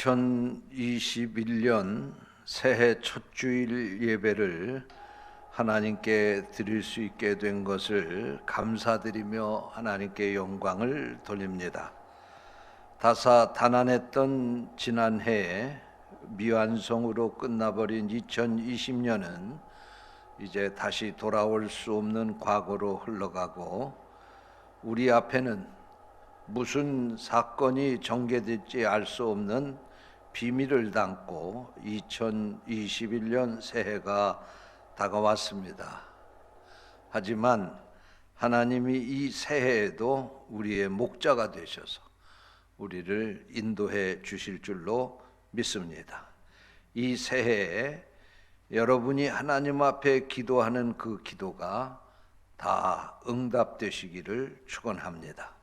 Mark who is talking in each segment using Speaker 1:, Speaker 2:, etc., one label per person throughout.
Speaker 1: 2021년 새해 첫 주일 예배를 하나님께 드릴 수 있게 된 것을 감사드리며 하나님께 영광을 돌립니다. 다사다난했던 지난해에 미완성으로 끝나버린 2020년은 이제 다시 돌아올 수 없는 과거로 흘러가고 우리 앞에는 무슨 사건이 전개될지 알 수 없는 비밀을 담고 2021년 새해가 다가왔습니다. 하지만 하나님이 이 새해에도 우리의 목자가 되셔서 우리를 인도해 주실 줄로 믿습니다. 이 새해에 여러분이 하나님 앞에 기도하는 그 기도가 다 응답되시기를 축원합니다.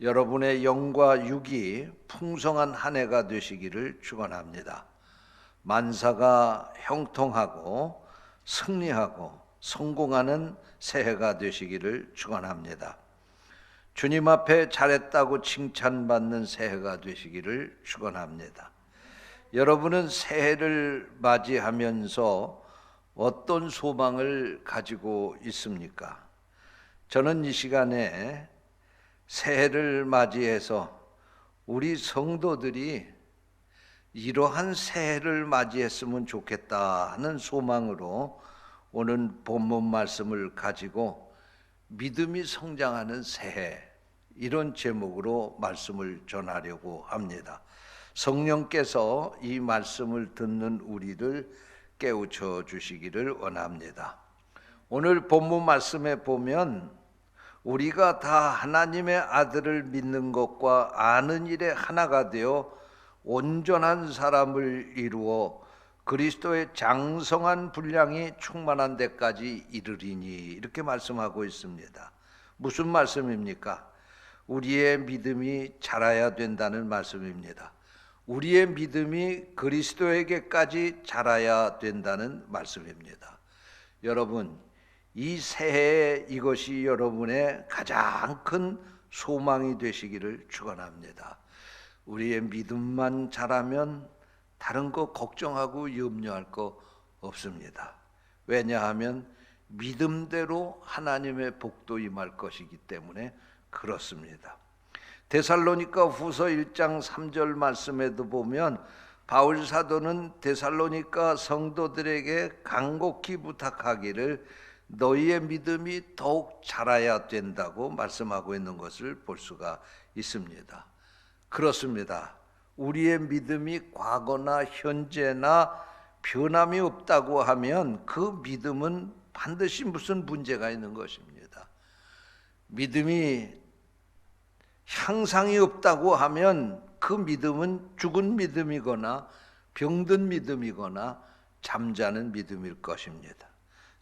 Speaker 1: 여러분의 영과 육이 풍성한 한 해가 되시기를 축원합니다. 만사가 형통하고 승리하고 성공하는 새해가 되시기를 축원합니다. 주님 앞에 잘했다고 칭찬받는 새해가 되시기를 축원합니다. 여러분은 새해를 맞이하면서 어떤 소망을 가지고 있습니까? 저는 이 시간에 새해를 맞이해서 우리 성도들이 이러한 새해를 맞이했으면 좋겠다 하는 소망으로 오늘 본문 말씀을 가지고 믿음이 성장하는 새해 이런 제목으로 말씀을 전하려고 합니다. 성령께서 이 말씀을 듣는 우리를 깨우쳐 주시기를 원합니다. 오늘 본문 말씀에 보면 우리가 다 하나님의 아들을 믿는 것과 아는 일에 하나가 되어 온전한 사람을 이루어 그리스도의 장성한 분량이 충만한 데까지 이르리니 이렇게 말씀하고 있습니다. 무슨 말씀입니까? 우리의 믿음이 자라야 된다는 말씀입니다. 우리의 믿음이 그리스도에게까지 자라야 된다는 말씀입니다. 여러분, 이 새해에 이것이 여러분의 가장 큰 소망이 되시기를 축원합니다. 우리의 믿음만 자라면 다른 거 걱정하고 염려할 거 없습니다. 왜냐하면 믿음대로 하나님의 복도 임할 것이기 때문에 그렇습니다. 데살로니가 후서 1장 3절 말씀에도 보면 바울 사도는 데살로니가 성도들에게 간곡히 부탁하기를 너희의 믿음이 더욱 자라야 된다고 말씀하고 있는 것을 볼 수가 있습니다. 그렇습니다. 우리의 믿음이 과거나 현재나 변함이 없다고 하면 그 믿음은 반드시 무슨 문제가 있는 것입니다. 믿음이 향상이 없다고 하면 그 믿음은 죽은 믿음이거나 병든 믿음이거나 잠자는 믿음일 것입니다.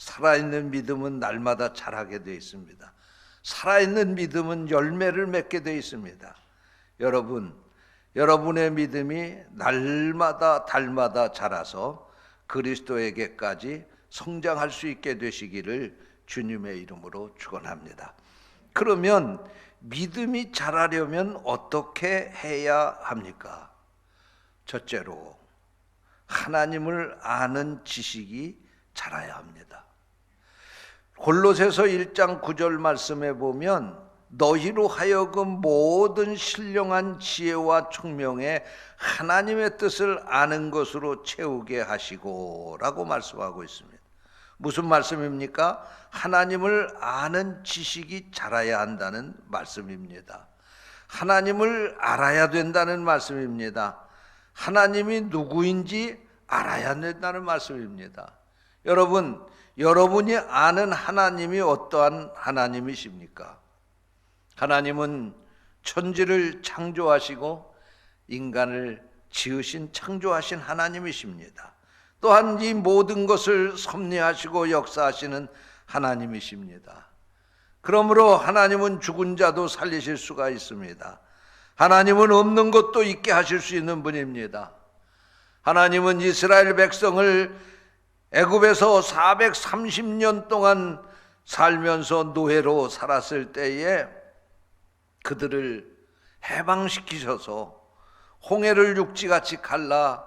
Speaker 1: 살아있는 믿음은 날마다 자라게 되어 있습니다. 살아있는 믿음은 열매를 맺게 되어 있습니다. 여러분, 여러분의 믿음이 날마다 달마다 자라서 그리스도에게까지 성장할 수 있게 되시기를 주님의 이름으로 축원합니다. 그러면 믿음이 자라려면 어떻게 해야 합니까? 첫째로 하나님을 아는 지식이 자라야 합니다. 골로새서 1장 9절 말씀에 보면 너희로 하여금 모든 신령한 지혜와 총명에 하나님의 뜻을 아는 것으로 채우게 하시고라고 말씀하고 있습니다. 무슨 말씀입니까? 하나님을 아는 지식이 자라야 한다는 말씀입니다. 하나님을 알아야 된다는 말씀입니다. 하나님이 누구인지 알아야 된다는 말씀입니다. 여러분, 여러분이 아는 하나님이 어떠한 하나님이십니까? 하나님은 천지를 창조하시고 인간을 지으신 창조하신 하나님이십니다. 또한 이 모든 것을 섭리하시고 역사하시는 하나님이십니다. 그러므로 하나님은 죽은 자도 살리실 수가 있습니다. 하나님은 없는 것도 있게 하실 수 있는 분입니다. 하나님은 이스라엘 백성을 애굽에서 430년 동안 살면서 노예로 살았을 때에 그들을 해방시키셔서 홍해를 육지같이 갈라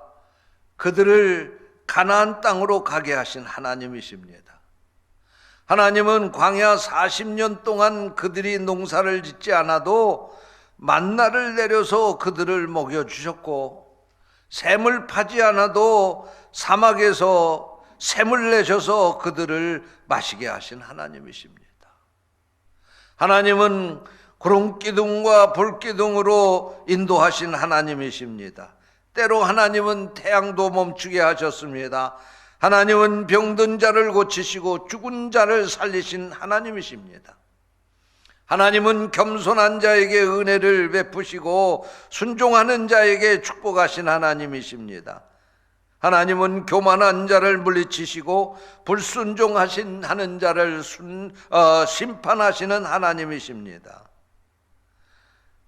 Speaker 1: 그들을 가나안 땅으로 가게 하신 하나님이십니다. 하나님은 광야 40년 동안 그들이 농사를 짓지 않아도 만나를 내려서 그들을 먹여 주셨고 샘을 파지 않아도 사막에서 샘을 내셔서 그들을 마시게 하신 하나님이십니다. 하나님은 구름기둥과 불기둥으로 인도하신 하나님이십니다. 때로 하나님은 태양도 멈추게 하셨습니다. 하나님은 병든 자를 고치시고 죽은 자를 살리신 하나님이십니다. 하나님은 겸손한 자에게 은혜를 베푸시고 순종하는 자에게 축복하신 하나님이십니다. 하나님은 교만한 자를 물리치시고 불순종하신 하는 자를 순, 어, 심판하시는 하나님이십니다.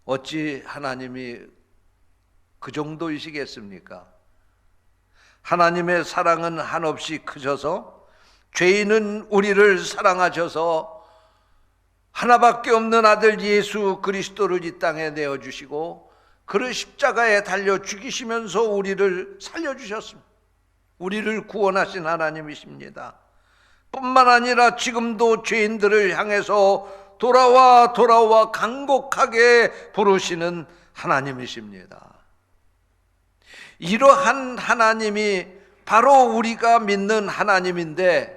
Speaker 1: 어찌 하나님이 그 정도이시겠습니까? 하나님의 사랑은 한없이 크셔서 죄인은 우리를 사랑하셔서 하나밖에 없는 아들 예수 그리스도를 이 땅에 내어 주시고 그를 십자가에 달려 죽이시면서 우리를 살려 주셨습니다. 우리를 구원하신 하나님이십니다. 뿐만 아니라 지금도 죄인들을 향해서 돌아와 돌아와 간곡하게 부르시는 하나님이십니다. 이러한 하나님이 바로 우리가 믿는 하나님인데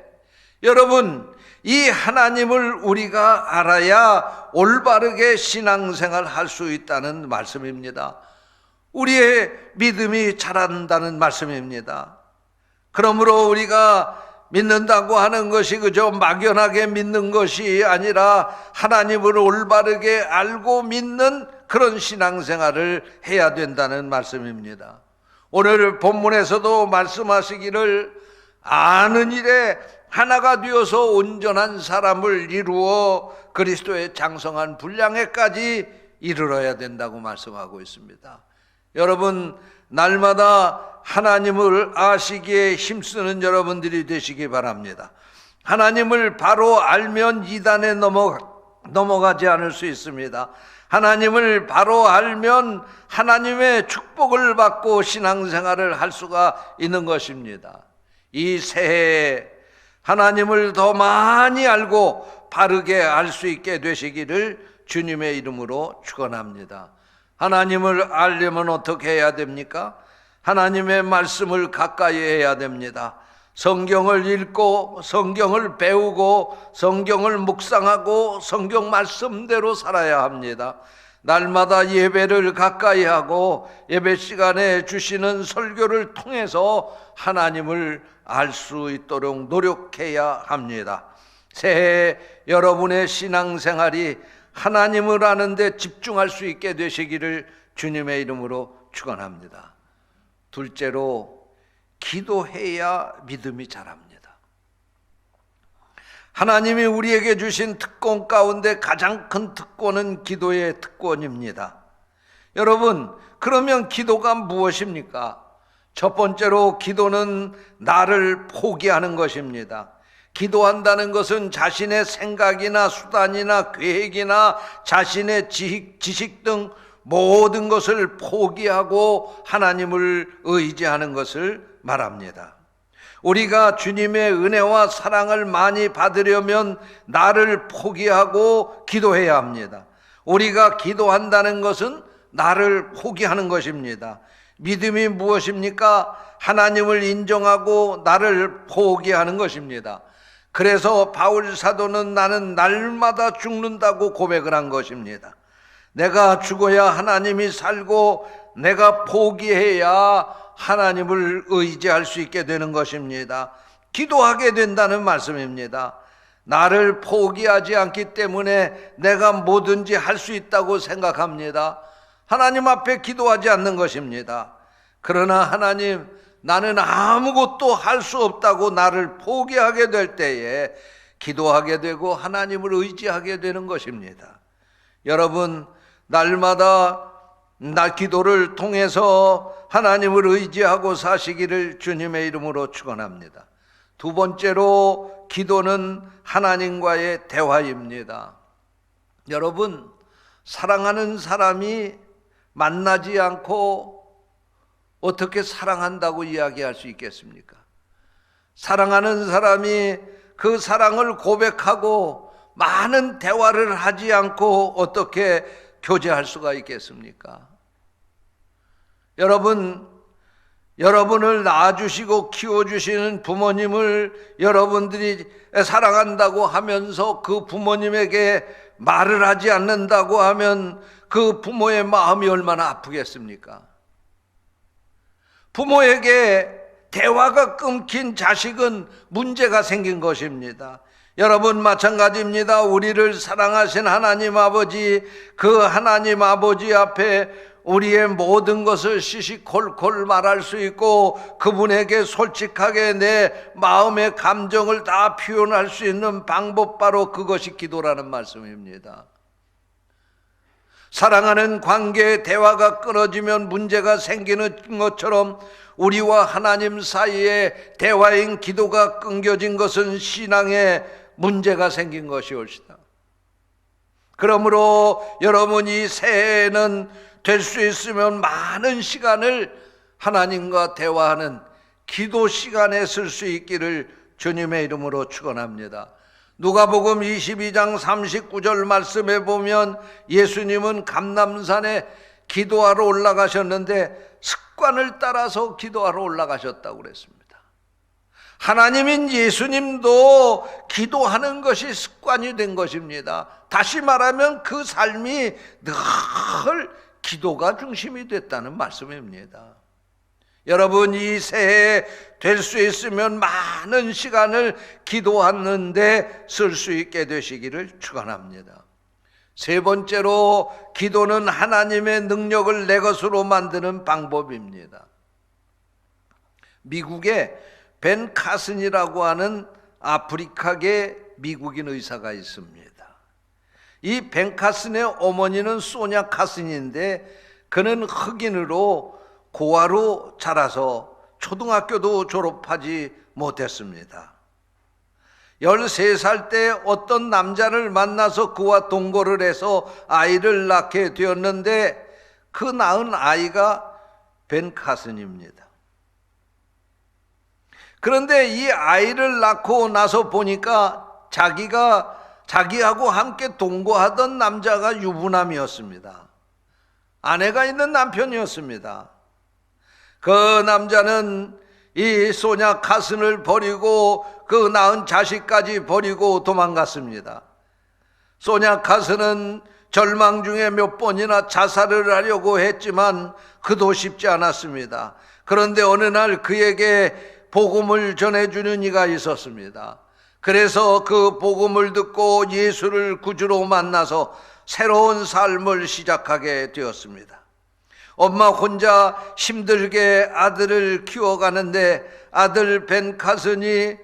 Speaker 1: 여러분 이 하나님을 우리가 알아야 올바르게 신앙생활 할 수 있다는 말씀입니다. 우리의 믿음이 자란다는 말씀입니다. 그러므로 우리가 믿는다고 하는 것이 그저 막연하게 믿는 것이 아니라 하나님을 올바르게 알고 믿는 그런 신앙생활을 해야 된다는 말씀입니다. 오늘 본문에서도 말씀하시기를 아는 일에 하나가 되어서 온전한 사람을 이루어 그리스도의 장성한 분량에까지 이르러야 된다고 말씀하고 있습니다. 여러분, 날마다 하나님을 아시기에 힘쓰는 여러분들이 되시기 바랍니다. 하나님을 바로 알면 이단에 넘어, 넘어가지 않을 수 있습니다. 하나님을 바로 알면 하나님의 축복을 받고 신앙생활을 할 수가 있는 것입니다. 이 새해에 하나님을 더 많이 알고 바르게 알 수 있게 되시기를 주님의 이름으로 축원합니다. 하나님을 알려면 어떻게 해야 됩니까? 하나님의 말씀을 가까이 해야 됩니다. 성경을 읽고 성경을 배우고 성경을 묵상하고 성경 말씀대로 살아야 합니다. 날마다 예배를 가까이 하고 예배 시간에 주시는 설교를 통해서 하나님을 알 수 있도록 노력해야 합니다. 새해 여러분의 신앙생활이 하나님을 아는데 집중할 수 있게 되시기를 주님의 이름으로 축원합니다. 둘째로 기도해야 믿음이 자랍니다. 하나님이 우리에게 주신 특권 가운데 가장 큰 특권은 기도의 특권입니다. 여러분, 그러면 기도가 무엇입니까? 첫 번째로 기도는 나를 포기하는 것입니다. 기도한다는 것은 자신의 생각이나 수단이나 계획이나 자신의 지식, 지식 등 모든 것을 포기하고 하나님을 의지하는 것을 말합니다. 우리가 주님의 은혜와 사랑을 많이 받으려면 나를 포기하고 기도해야 합니다. 우리가 기도한다는 것은 나를 포기하는 것입니다. 믿음이 무엇입니까? 하나님을 인정하고 나를 포기하는 것입니다. 그래서 바울 사도는 나는 날마다 죽는다고 고백을 한 것입니다. 내가 죽어야 하나님이 살고 내가 포기해야 하나님을 의지할 수 있게 되는 것입니다. 기도하게 된다는 말씀입니다. 나를 포기하지 않기 때문에 내가 뭐든지 할 수 있다고 생각합니다. 하나님 앞에 기도하지 않는 것입니다. 그러나 하나님, 나는 아무것도 할 수 없다고 나를 포기하게 될 때에 기도하게 되고 하나님을 의지하게 되는 것입니다. 여러분, 날마다 나 기도를 통해서 하나님을 의지하고 사시기를 주님의 이름으로 축원합니다. 두 번째로 기도는 하나님과의 대화입니다. 여러분, 사랑하는 사람이 만나지 않고 어떻게 사랑한다고 이야기할 수 있겠습니까? 사랑하는 사람이 그 사랑을 고백하고 많은 대화를 하지 않고 어떻게 교제할 수가 있겠습니까? 여러분, 여러분을 낳아주시고 키워주시는 부모님을 여러분들이 사랑한다고 하면서 그 부모님에게 말을 하지 않는다고 하면 그 부모의 마음이 얼마나 아프겠습니까? 부모에게 대화가 끊긴 자식은 문제가 생긴 것입니다. 여러분 마찬가지입니다. 우리를 사랑하신 하나님 아버지, 그 하나님 아버지 앞에 우리의 모든 것을 시시콜콜 말할 수 있고 그분에게 솔직하게 내 마음의 감정을 다 표현할 수 있는 방법 바로 그것이 기도라는 말씀입니다. 사랑하는 관계의 대화가 끊어지면 문제가 생기는 것처럼 우리와 하나님 사이에 대화인 기도가 끊겨진 것은 신앙에 문제가 생긴 것이올시다. 그러므로 여러분이 새해에는 될 수 있으면 많은 시간을 하나님과 대화하는 기도 시간에 쓸 수 있기를 주님의 이름으로 축원합니다. 누가복음 22장 39절 말씀에 보면 예수님은 감남산에 기도하러 올라가셨는데 습관을 따라서 기도하러 올라가셨다고 그랬습니다. 하나님인 예수님도 기도하는 것이 습관이 된 것입니다. 다시 말하면 그 삶이 늘 기도가 중심이 됐다는 말씀입니다. 여러분 이 새해 될 수 있으면 많은 시간을 기도하는데 쓸 수 있게 되시기를 축원합니다. 세 번째로 기도는 하나님의 능력을 내 것으로 만드는 방법입니다. 미국에 벤 카슨이라고 하는 아프리카계 미국인 의사가 있습니다. 이 벤 카슨의 어머니는 소냐 카슨인데 그는 흑인으로 고아로 자라서 초등학교도 졸업하지 못했습니다. 13살 때 어떤 남자를 만나서 그와 동거를 해서 아이를 낳게 되었는데 그 낳은 아이가 벤 카슨입니다. 그런데 이 아이를 낳고 나서 보니까 자기가 자기하고 함께 동거하던 남자가 유부남이었습니다. 아내가 있는 남편이었습니다. 그 남자는 이 소냐 카슨을 버리고 그 낳은 자식까지 버리고 도망갔습니다. 소냐 카슨은 절망 중에 몇 번이나 자살을 하려고 했지만 그도 쉽지 않았습니다. 그런데 어느 날 그에게 복음을 전해주는 이가 있었습니다. 그래서 그 복음을 듣고 예수를 구주로 만나서 새로운 삶을 시작하게 되었습니다. 엄마 혼자 힘들게 아들을 키워가는데 아들 벤 카슨이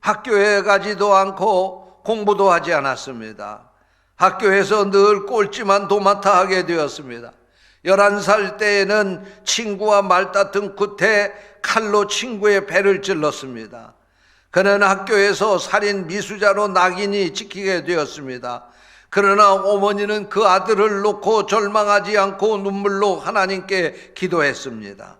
Speaker 1: 학교에 가지도 않고 공부도 하지 않았습니다. 학교에서 늘 꼴찌만 도맡아 하게 되었습니다. 11살 때에는 친구와 말다툰 끝에 칼로 친구의 배를 찔렀습니다. 그는 학교에서 살인 미수자로 낙인이 찍히게 되었습니다. 그러나 어머니는 그 아들을 놓고 절망하지 않고 눈물로 하나님께 기도했습니다.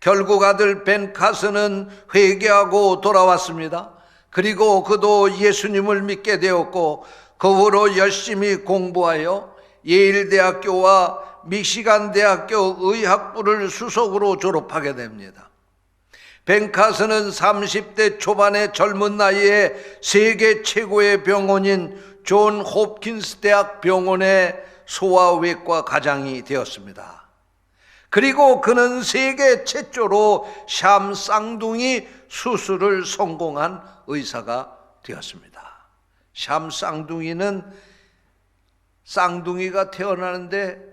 Speaker 1: 결국 아들 벤 카스는 회개하고 돌아왔습니다. 그리고 그도 예수님을 믿게 되었고 그 후로 열심히 공부하여 예일대학교와 미시간 대학교 의학부를 수석으로 졸업하게 됩니다. 벤카스는 30대 초반의 젊은 나이에 세계 최고의 병원인 존 홉킨스 대학 병원의 소아외과 과장이 되었습니다. 그리고 그는 세계 최초로 샴 쌍둥이 수술을 성공한 의사가 되었습니다. 샴 쌍둥이는 쌍둥이가 태어나는데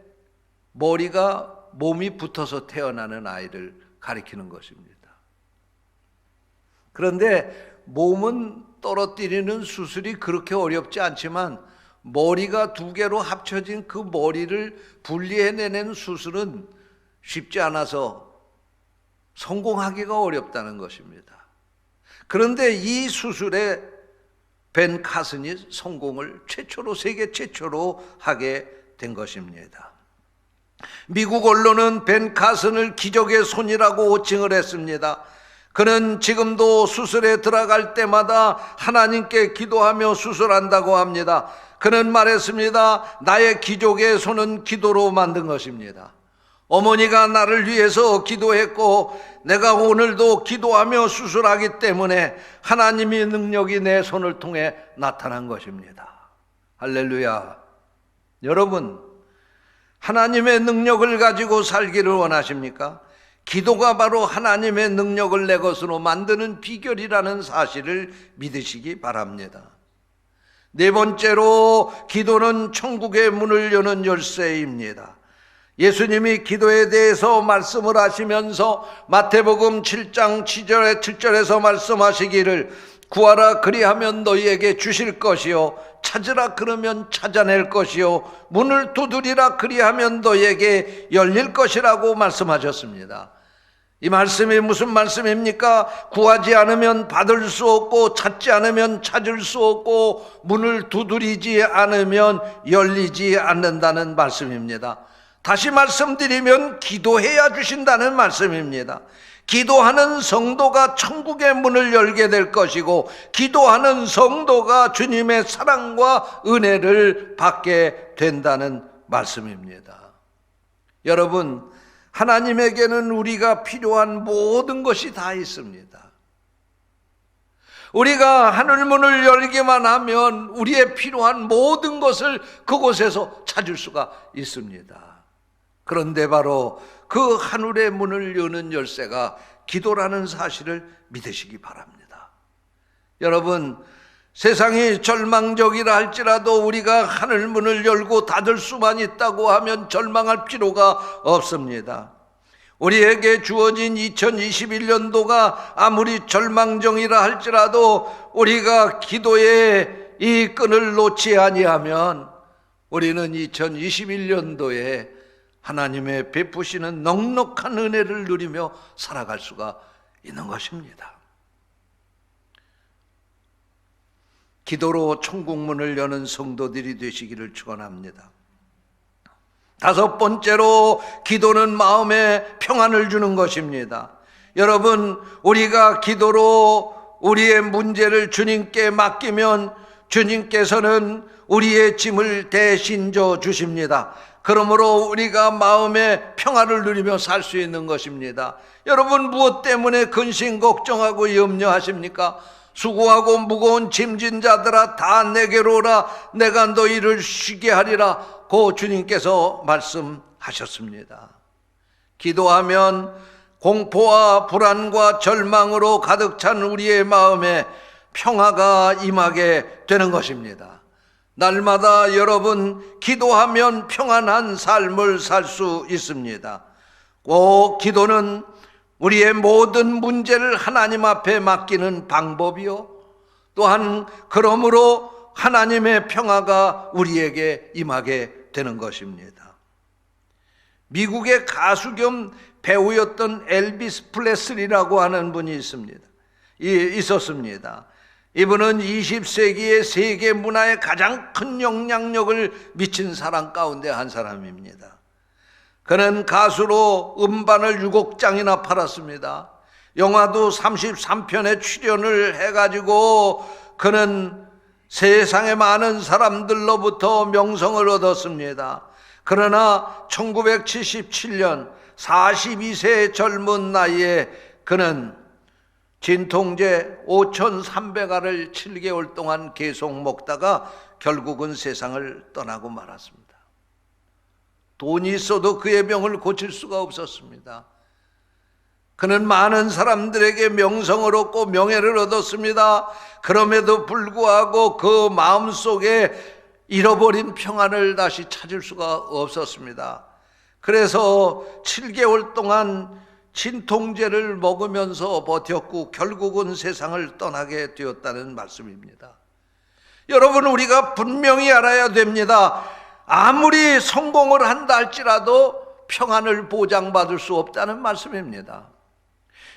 Speaker 1: 머리가 몸이 붙어서 태어나는 아이를 가리키는 것입니다. 그런데 몸은 떨어뜨리는 수술이 그렇게 어렵지 않지만 머리가 두 개로 합쳐진 그 머리를 분리해내는 수술은 쉽지 않아서 성공하기가 어렵다는 것입니다. 그런데 이 수술에 벤 카슨이 성공을 최초로 세계 최초로 하게 된 것입니다. 미국 언론은 벤 카슨을 기적의 손이라고 호칭을 했습니다. 그는 지금도 수술에 들어갈 때마다 하나님께 기도하며 수술한다고 합니다. 그는 말했습니다. 나의 기적의 손은 기도로 만든 것입니다. 어머니가 나를 위해서 기도했고 내가 오늘도 기도하며 수술하기 때문에 하나님의 능력이 내 손을 통해 나타난 것입니다. 할렐루야. 여러분, 하나님의 능력을 가지고 살기를 원하십니까? 기도가 바로 하나님의 능력을 내 것으로 만드는 비결이라는 사실을 믿으시기 바랍니다. 네 번째로 기도는 천국의 문을 여는 열쇠입니다. 예수님이 기도에 대해서 말씀을 하시면서 마태복음 7장 7절에 7절에서 말씀하시기를 구하라 그리하면 너희에게 주실 것이요 찾으라 그러면 찾아낼 것이요 문을 두드리라 그리하면 너희에게 열릴 것이라고 말씀하셨습니다. 이 말씀이 무슨 말씀입니까? 구하지 않으면 받을 수 없고 찾지 않으면 찾을 수 없고 문을 두드리지 않으면 열리지 않는다는 말씀입니다. 다시 말씀드리면 기도해야 주신다는 말씀입니다. 기도하는 성도가 천국의 문을 열게 될 것이고 기도하는 성도가 주님의 사랑과 은혜를 받게 된다는 말씀입니다. 여러분, 하나님에게는 우리가 필요한 모든 것이 다 있습니다. 우리가 하늘문을 열기만 하면 우리의 필요한 모든 것을 그곳에서 찾을 수가 있습니다. 그런데 바로 그 하늘의 문을 여는 열쇠가 기도라는 사실을 믿으시기 바랍니다. 여러분, 세상이 절망적이라 할지라도 우리가 하늘 문을 열고 닫을 수만 있다고 하면 절망할 필요가 없습니다. 우리에게 주어진 2021년도가 아무리 절망정이라 할지라도 우리가 기도의 이 끈을 놓지 아니하면 우리는 2021년도에 하나님의 베푸시는 넉넉한 은혜를 누리며 살아갈 수가 있는 것입니다. 기도로 천국문을 여는 성도들이 되시기를 축원합니다. 다섯 번째로 기도는 마음에 평안을 주는 것입니다. 여러분, 우리가 기도로 우리의 문제를 주님께 맡기면 주님께서는 우리의 짐을 대신 져 주십니다. 그러므로 우리가 마음의 평화를 누리며 살 수 있는 것입니다. 여러분 무엇 때문에 근심 걱정하고 염려하십니까? 수고하고 무거운 짐진 자들아 다 내게로 오라 내가 너희를 쉬게 하리라 고 주님께서 말씀하셨습니다. 기도하면 공포와 불안과 절망으로 가득 찬 우리의 마음에 평화가 임하게 되는 것입니다. 날마다 여러분 기도하면 평안한 삶을 살 수 있습니다. 꼭 기도는 우리의 모든 문제를 하나님 앞에 맡기는 방법이요. 또한 그러므로 하나님의 평화가 우리에게 임하게 되는 것입니다. 미국의 가수 겸 배우였던 엘비스 플레슬리라고 하는 분이 있습니다. 있었습니다. 이분은 20세기의 세계 문화에 가장 큰 영향력을 미친 사람 가운데 한 사람입니다. 그는 가수로 음반을 6억 장이나 팔았습니다. 영화도 33편에 출연을 해가지고 그는 세상의 많은 사람들로부터 명성을 얻었습니다. 그러나 1977년 42세의 젊은 나이에 그는 진통제 5,300알을 7개월 동안 계속 먹다가 결국은 세상을 떠나고 말았습니다. 돈이 있어도 그의 병을 고칠 수가 없었습니다. 그는 많은 사람들에게 명성을 얻고 명예를 얻었습니다. 그럼에도 불구하고 그 마음 속에 잃어버린 평안을 다시 찾을 수가 없었습니다. 그래서 7개월 동안 진통제를 먹으면서 버텼고 결국은 세상을 떠나게 되었다는 말씀입니다. 여러분, 우리가 분명히 알아야 됩니다. 아무리 성공을 한다 할지라도 평안을 보장받을 수 없다는 말씀입니다.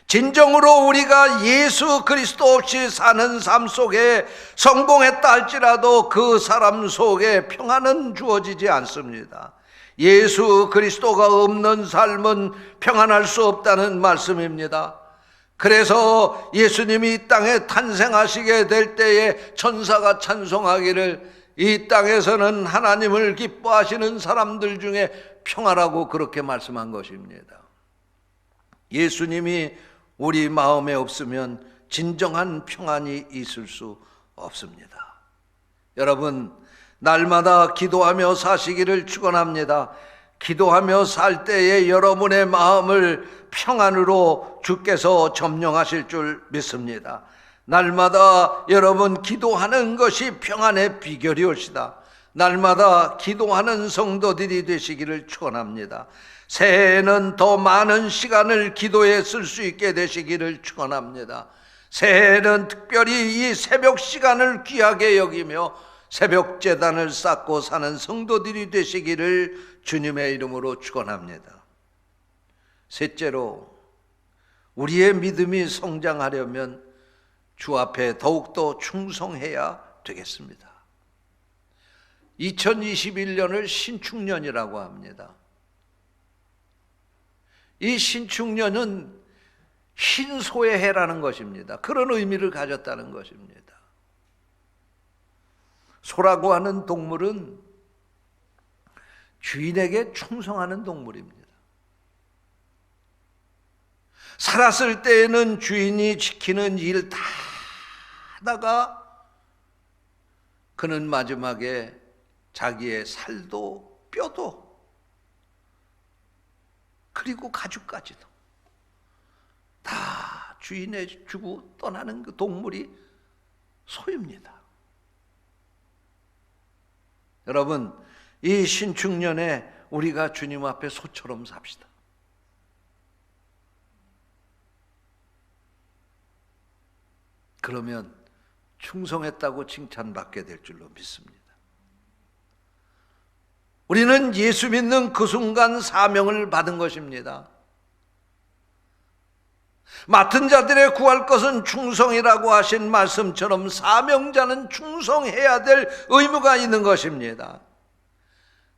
Speaker 1: 진정으로 우리가 예수 그리스도 없이 사는 삶 속에 성공했다 할지라도 그 사람 속에 평안은 주어지지 않습니다. 예수 그리스도가 없는 삶은 평안할 수 없다는 말씀입니다. 그래서 예수님이 이 땅에 탄생하시게 될 때에 천사가 찬송하기를 이 땅에서는 하나님을 기뻐하시는 사람들 중에 평화라고 그렇게 말씀한 것입니다. 예수님이 우리 마음에 없으면 진정한 평안이 있을 수 없습니다. 여러분, 날마다 기도하며 사시기를 축원합니다. 기도하며 살 때에 여러분의 마음을 평안으로 주께서 점령하실 줄 믿습니다. 날마다 여러분 기도하는 것이 평안의 비결이옵시다. 날마다 기도하는 성도들이 되시기를 축원합니다. 새해에는 더 많은 시간을 기도에 쓸 수 있게 되시기를 축원합니다. 새해에는 특별히 이 새벽 시간을 귀하게 여기며 새벽 재단을 쌓고 사는 성도들이 되시기를 주님의 이름으로 축원합니다. 셋째로 우리의 믿음이 성장하려면 주 앞에 더욱더 충성해야 되겠습니다. 2021년을 신축년이라고 합니다. 이 신축년은 흰 소의 해라는 것입니다. 그런 의미를 가졌다는 것입니다. 소라고 하는 동물은 주인에게 충성하는 동물입니다. 살았을 때에는 주인이 지키는 일 다 하다가 그는 마지막에 자기의 살도 뼈도 그리고 가죽까지도 다 주인에 주고 떠나는 그 동물이 소입니다. 여러분, 이 신축년에 우리가 주님 앞에 소처럼 삽시다. 그러면 충성했다고 칭찬받게 될 줄로 믿습니다. 우리는 예수 믿는 그 순간 사명을 받은 것입니다. 맡은 자들의 구할 것은 충성이라고 하신 말씀처럼 사명자는 충성해야 될 의무가 있는 것입니다.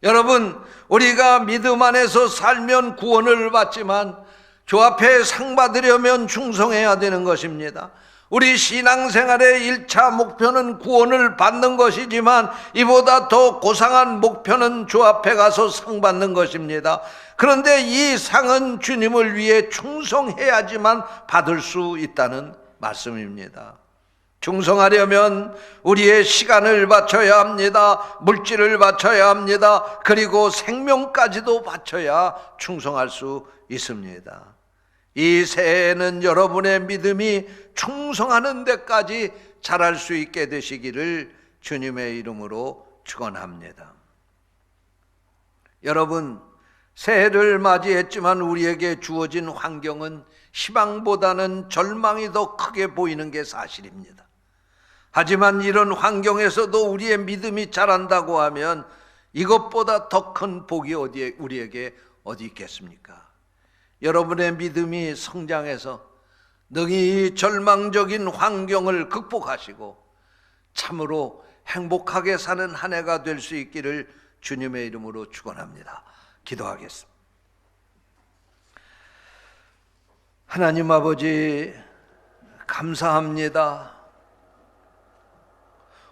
Speaker 1: 여러분, 우리가 믿음 안에서 살면 구원을 받지만 주 앞에 상 받으려면 충성해야 되는 것입니다. 우리 신앙생활의 1차 목표는 구원을 받는 것이지만 이보다 더 고상한 목표는 주 앞에 가서 상 받는 것입니다. 그런데 이 상은 주님을 위해 충성해야지만 받을 수 있다는 말씀입니다. 충성하려면 우리의 시간을 바쳐야 합니다. 물질을 바쳐야 합니다. 그리고 생명까지도 바쳐야 충성할 수 있습니다. 이 새해에는 여러분의 믿음이 충성하는 데까지 자랄 수 있게 되시기를 주님의 이름으로 축원합니다. 여러분 새해를 맞이했지만 우리에게 주어진 환경은 희망보다는 절망이 더 크게 보이는 게 사실입니다. 하지만 이런 환경에서도 우리의 믿음이 자란다고 하면 이것보다 더 큰 복이 어디에 우리에게 어디 있겠습니까? 여러분의 믿음이 성장해서 능히 절망적인 환경을 극복하시고 참으로 행복하게 사는 한 해가 될 수 있기를 주님의 이름으로 축원합니다. 기도하겠습니다. 하나님 아버지 감사합니다.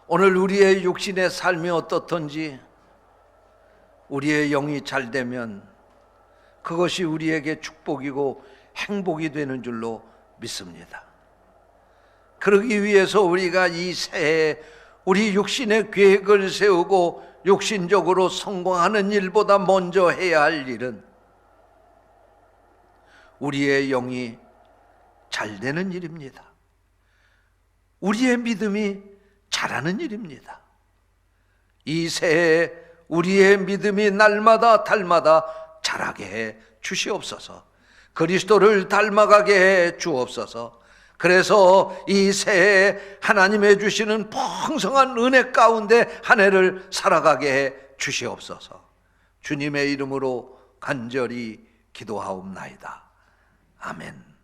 Speaker 1: 오늘 우리의 육신의 삶이 어떻든지 우리의 영이 잘 되면 그것이 우리에게 축복이고 행복이 되는 줄로 믿습니다. 그러기 위해서 우리가 이 새해 우리 육신의 계획을 세우고 육신적으로 성공하는 일보다 먼저 해야 할 일은 우리의 영이 잘 되는 일입니다. 우리의 믿음이 자라는 일입니다. 이 새해 우리의 믿음이 날마다 달마다 자라게 해 주시옵소서. 그리스도를 닮아가게 해 주옵소서. 그래서 이 새해 하나님의 주시는 풍성한 은혜 가운데 한 해를 살아가게 해 주시옵소서. 주님의 이름으로 간절히 기도하옵나이다. 아멘.